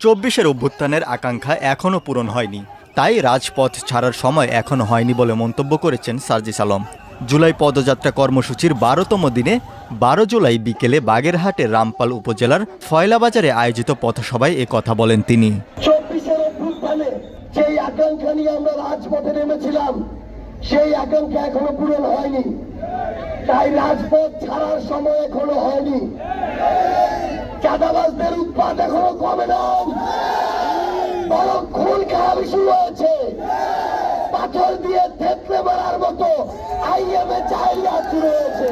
চব্বিশের অভ্যুত্থানের আকাঙ্ক্ষা এখনও পূরণ হয়নি। তাই রাজপথ ছাড়ার সময় এখনও হয়নি বলে মন্তব্য করেছেন সার্জিস আলম। জুলাই পদযাত্রা কর্মসূচির বারোতম দিনে বারো জুলাই বিকেলে বাগেরহাটের রামপাল উপজেলার ফয়লাবাজারে আয়োজিত পথসভায় কথা বলেন তিনি। আকাঙ্ক্ষা নিয়ে আমরা রাজপথে নেমেছিলাম, সেই আকাঙ্ক্ষা এখনও পূরণ হয়নি। তাই রাজপথ ছাড়ার সময় এখনও হয়নি। চাঁদাবাজদের উৎপাদ এখনও কমে না। বরং খুন খারাপি শুরু হয়েছে। পাথর দিয়ে থেতলে মারার মতো আইএমএ চাইল্ড শুরু হয়েছে।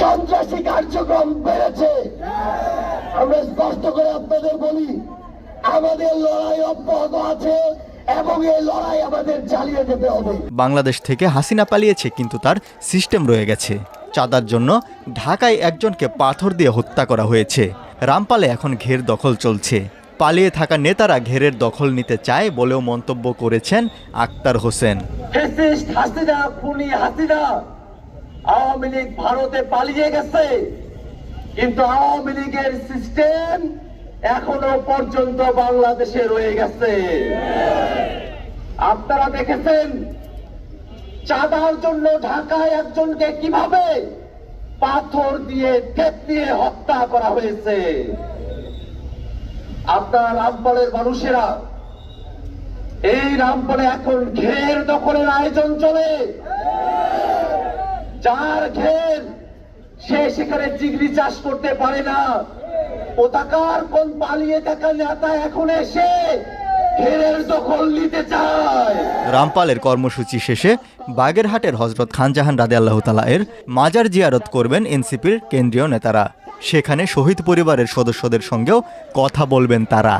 সন্ত্রাসী কার্যক্রম বেড়েছে। আমরা স্পষ্ট করে আপনাদের বলি, আমাদের লড়াই অব্যাহত আছে এবং এই লড়াই আমাদের চালিয়ে যেতে হবে। বাংলাদেশ থেকে হাসিনা পালিয়েছে, কিন্তু তার সিস্টেম রয়ে গেছে। চাঁদার জন্য ঢাকায় একজনকে পাথর দিয়ে হত্যা করা হয়েছে। রামপালে এখন ঘের দখল চলছে। পালিয়ে থাকা নেতারা ঘেরের দখল নিতে চায় বলেও মন্তব্য করেছেন আক্তার হোসেন। আওয়ামী লীগ ভারতে পালিয়ে গেছে। কিন্তু আওয়ামী লীগের সিস্টেম এখনও পর্যন্ত বাংলাদেশে রয়ে গেছে। আপনারা দেখেছেন চাঁদার জন্য ঢাকায় একজনকে কীভাবে পাথর দিয়ে দিয়ে হত্যা করা হয়েছে? আপনার রামপালের মানুষেরা, এই রামপালে এখন ঘের দখলের আয়োজন চলে। যার ঘের সে সেখানে চিংড়ি চাষ করতে পারে না। পতাকার কোন পালিয়ে থাকা নেতা এখন এসে ঘেরের দখল নিতে চায়? রামপালের কর্মসূচি শেষে বাগেরহাটের হজরত খানজাহান রাদে আল্লাহ তালা এর মাজার জিয়ারত করবেন এনসিপির কেন্দ্রীয় নেতারা। সেখানে শহীদ পরিবারের সদস্যদের সঙ্গেও কথা বলবেন তারা।